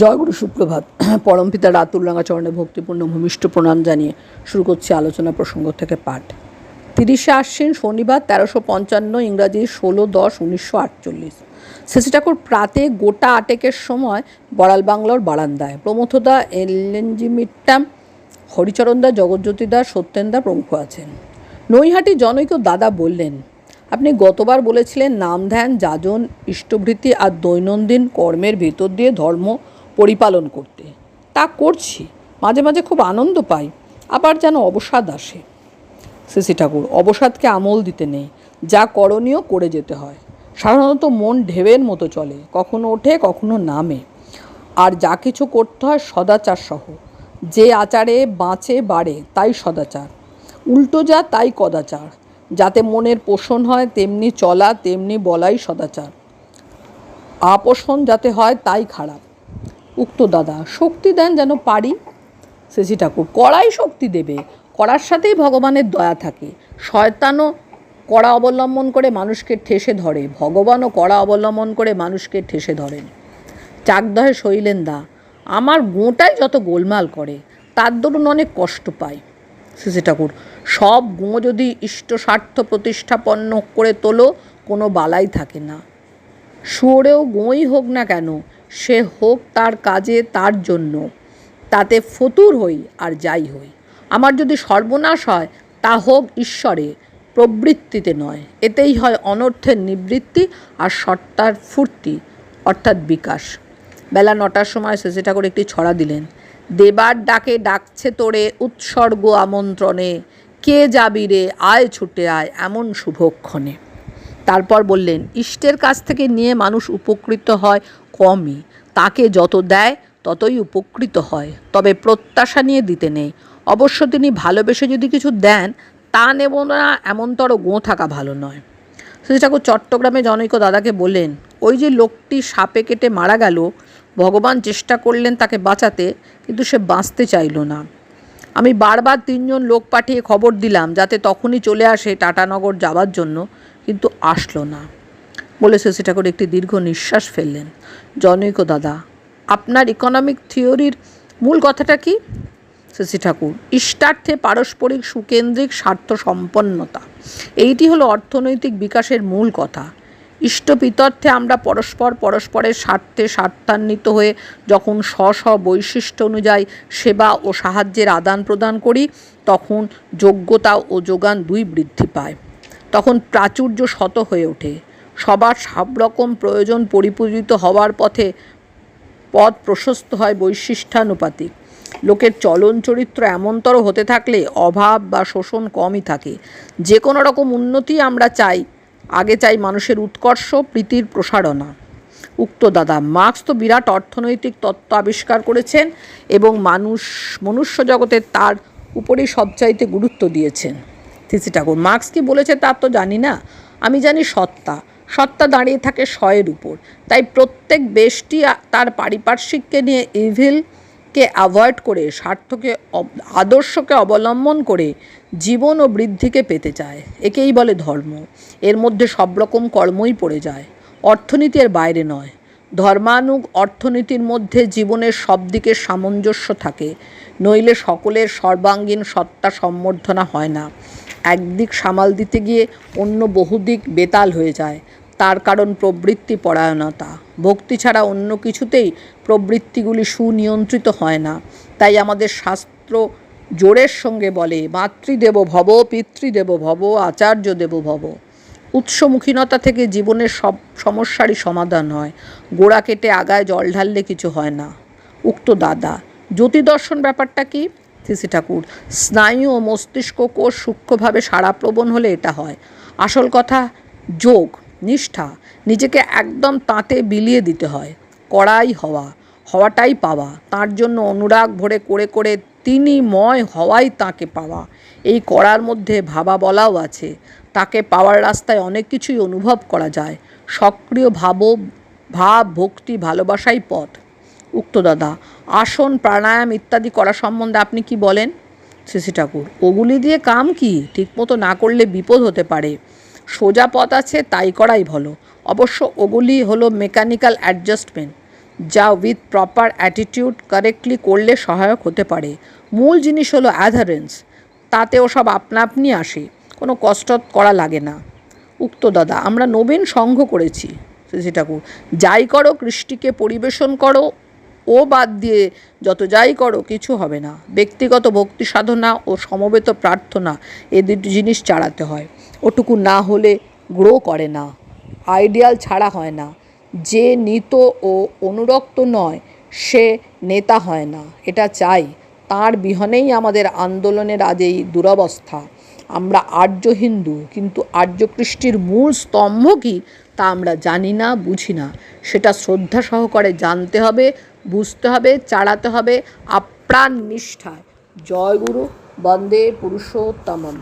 জয়গুরু সুপ্রভাত। পরমপিতা রাতুল রাঙাচরণে ভক্তিপূর্ণ ভূমিষ্ঠ প্রণাম জানিয়ে শুরু করছি আলোচনা প্রসঙ্গ থেকে পাঠ। তিরিশে আশ্বিন শনিবার তেরোশো পঞ্চান্ন ইংরাজি ষোলো দশ উনিশশো আটচল্লিশ। শশী ঠাকুর প্রাতে গোটা আটেকের সময় বড়াল বাংলার বারান্দায়। প্রমথদা এলএনজি মিট্টাম হরিচরণদা জগজ্যোতিদা সত্যেনদা প্রমুখ আছেন। নৈহাটি জনৈক দাদা বললেন, আপনি গতবার বলেছিলেন নাম ধ্যান, যাজন, ইষ্টভৃতি আর দৈনন্দিন কর্মের ভেতর দিয়ে ধর্ম পরিপালন করতে। তা করছি, মাঝে মাঝে খুব আনন্দ পাই, আবার যেন অবসাদ আসে। শ্রী ঠাকুর, অবসাদকে আমল দিতে নেই, যা করণীয় করে যেতে হয়। সাধারণত মন ঢেউয়ের মতো চলে, কখনো ওঠে, কখনো নামে। আর যা কিছু করতে হয় সদাচার সহ। যে আচারে বাঁচে, বাড়ে, তাই সদাচার। উল্টো যা, তাই কদাচার। যাতে মনের পোষণ হয়, তেমনি চলা, তেমনি বলাই সদাচার। আপোষণ যাতে হয়, তাই খারাপ। উক্ত দাদা, শক্তি দেন যেন পারি? শেষি ঠাকুর, কড়াই শক্তি দেবে, করার সাথেই ভগবানের দয়া থাকে। শয়তানও কড়া অবলম্বন করে মানুষকে ঠেসে ধরে, ভগবানও কড়া অবলম্বন করে মানুষকে ঠেসে ধরেন। চাকদহে শৈলেন দা, আমার গোঁটাই যত গোলমাল করে, তার দরুন অনেক কষ্ট পায় সিসি ঠাকুর, সব গোঁ যদি ইষ্ট স্বার্থ প্রতিষ্ঠাপন্ন করে তোলো, কোনো বালাই থাকে না। শুয়োরেও গোঁই হোক না কেন সে হোক তার কাজে, তার জন্য। তাতে ফতুর হই আর যাই হই। আমার যদি সর্বনাশ হয়, তা হোক ঈশ্বরে, প্রবৃত্তিতে নয়। এতেই হয় অনর্থের নিবৃত্তি আর সত্তার ফুর্তি, অর্থাৎ বিকাশ। বেলা নটার সময় শেষে ঠাকুর একটি ছড়া দিলেন। দেবার ডাকে ডাকছে তোরে উৎসর্গ আমন্ত্রণে। কে যাবি রে? আয় ছুটে আয় এমন শুভক্ষণে। তারপর বললেন, ইষ্টের কাছ থেকে নিয়ে মানুষ উপকৃত হয় কমই। তাকে যত দেয়, ততই উপকৃত হয়। তবে প্রত্যাশা নিয়ে দিতে নেই। অবশ্য তিনি ভালোবেসে যদি কিছু দেন, তা নেব না এমনতর গোঁ থাকা ভালো নয়। শ্রী ঠাকুর চট্টগ্রামে জনৈক দাদাকে বললেন, ওই যে লোকটি সাপে কেটে মারা গেল, ভগবান চেষ্টা করলেন তাকে বাঁচাতে, কিন্তু সে বাঁচতে চাইল না। আমি বারবার তিনজন লোক পাঠিয়ে খবর দিলাম, যাতে তখনই চলে আসে টাটানগর যাওয়ার জন্য। কিন্তু আসলো না। বলে শশী ঠাকুর একটি দীর্ঘ নিঃশ্বাস ফেললেন। জনৈক দাদা, আপনার ইকোনমিক থিওরির মূল কথাটা কি? শশী ঠাকুর, ইষ্টার্থে পারস্পরিক সুকেন্দ্রিক স্বার্থ সম্পন্নতা, এইটি হলো অর্থনৈতিক বিকাশের মূল কথা। ইষ্টপিতর্থে আমরা পরস্পর পরস্পরের স্বার্থে স্বার্থান্বিত হয়ে যখন স্ব স্ব বৈশিষ্ট্য অনুযায়ী সেবা ও সাহায্যের আদান প্রদান করি, তখন যোগ্যতা ও যোগান দুই বৃদ্ধি পায়। তখন প্রাচুর্য শত হয়ে ওঠে। সবার সব রকম প্রয়োজন পরিপূজিত হওয়ার পথে পথ প্রশস্ত হয় বৈশিষ্ট্যানুপাতিক। লোকের চলন চরিত্র এমনতর হতে থাকলে অভাব বা শোষণ কমই থাকে। যে কোনো রকম উন্নতি আমরা চাই, আগে চাই মানুষের উৎকর্ষ, প্রীতির প্রসারণা। উক্ত দাদা মার্ক্স তো বিরাট অর্থনৈতিক তত্ত্ব আবিষ্কার করেছেন এবং মানুষ, মনুষ্য জগতে তার উপরেই সবচাইতে গুরুত্ব দিয়েছেন। থিসি ঠাকুর। মার্ক্স কি বলেছে তা তো জানি না। আমি জানি সত্তা। সত্তা দাঁড়িয়ে থাকে শয়ের উপর। তাই প্রত্যেক বেশটি তার পারিপার্শ্বিককে নিয়ে ইভিলকে অ্যাভয়েড করে, স্বার্থকে আদর্শকে অবলম্বন করে জীবন ও বৃদ্ধিকে পেতে চায়। একেই বলে ধর্ম। এর মধ্যে সব রকম কর্মই পড়ে যায়। অর্থনীতি এর বাইরে নয়। ধর্মানুগ অর্থনীতির মধ্যে জীবনের সব দিকের সামঞ্জস্য থাকে। নইলে সকলের সর্বাঙ্গীন সত্তা সম্বর্ধনা হয় না। একদিক সামাল দিতে গিয়ে অন্য বহুদিক বেতাল হয়ে যায়। তার কারণ প্রবৃত্তি পরায়ণতা। ভক্তি ছাড়া অন্য কিছুতেই প্রবৃত্তিগুলি সুনিয়ন্ত্রিত হয় না। তাই আমাদের শাস্ত্র জোরের সঙ্গে বলে, মাতৃদেব ভব, পিতৃদেব ভব, আচার্য দেব ভব। উৎসমুখীনতা থেকে জীবনের সব সমস্যারই সমাধান হয়। গোড়া কেটে আগায় জল ঢাললে কিছু হয় না। উক্ত দাদা জ্যোতি দর্শন ব্যাপারটা কি? থিসি ঠাকুর। স্নায়ু ও মস্তিষ্ক কোষ সূক্ষ্মভাবে সারাপ্রবণ হলে এটা হয়। আসল কথা, যোগ, নিষ্ঠা, নিজেকে একদম তাঁতে বিলিয়ে দিতে হয়। কড়াই হওয়া, হওয়াটাই পাওয়া, তার জন্য অনুরাগ ভরে করে করে তিনি ময় হওয়াই তাকে পাওয়া। এই করার মধ্যে ভাবা বলাও আছে। তাকে পাওয়ার রাস্তায় অনেক কিছুই অনুভব করা যায়। সক্রিয় ভাব ভাব, ভক্তি, ভালোবাসাই পথ। উক্ত দাদা, আসন, প্রাণায়াম ইত্যাদি করা সম্বন্ধে আপনি কি বলেন? শ্রী ঠাকুর, ওগুলি দিয়ে কাম কি? ঠিকমতো না করলে বিপদ হতে পারে। সোজা পথ আছে, তাই করাই ভালো। অবশ্য ওগুলি হলো মেকানিক্যাল অ্যাডজাস্টমেন্ট, যা উইথ প্রপার অ্যাটিটিউড কারেক্টলি করলে সহায়ক হতে পারে। মূল জিনিস হলো অ্যাধারেন্স তাতেও সব আপনা আপনি আসে, কোনো কষ্ট করা লাগে না। উক্ত দাদা, আমরা নবীন সংঘ করেছি। শ্রী ঠাকুর, যাই করো, কৃষ্টিকে পরিবেশন করো ও বাদ দিয়ে যত যাই করো, কিছু হবে না। ব্যক্তিগত ভক্তি সাধনা ও সমবেত প্রার্থনা এ দুটি জিনিস চালাতে হয়। ওটুকু না হলে গ্রো করে না। আইডিয়াল ছাড়া হয় না। যে নিত ও অনুরক্ত নয়, সে নেতা হয় না। এটা চাই। তার বিহনেই আমাদের আন্দোলনের আজ এই দুরবস্থা। আমরা আর্য হিন্দু, কিন্তু আর্য কৃষ্টির মূল স্তম্ভ কি তা আমরা জানি না, বুঝি না। সেটা শ্রদ্ধা সহকারে জানতে হবে বুঝতে হবে চালাতে হবে। আপ্রাণ নিষ্ঠায়। জয় গুরু বন্দে পুরুষোত্তমম।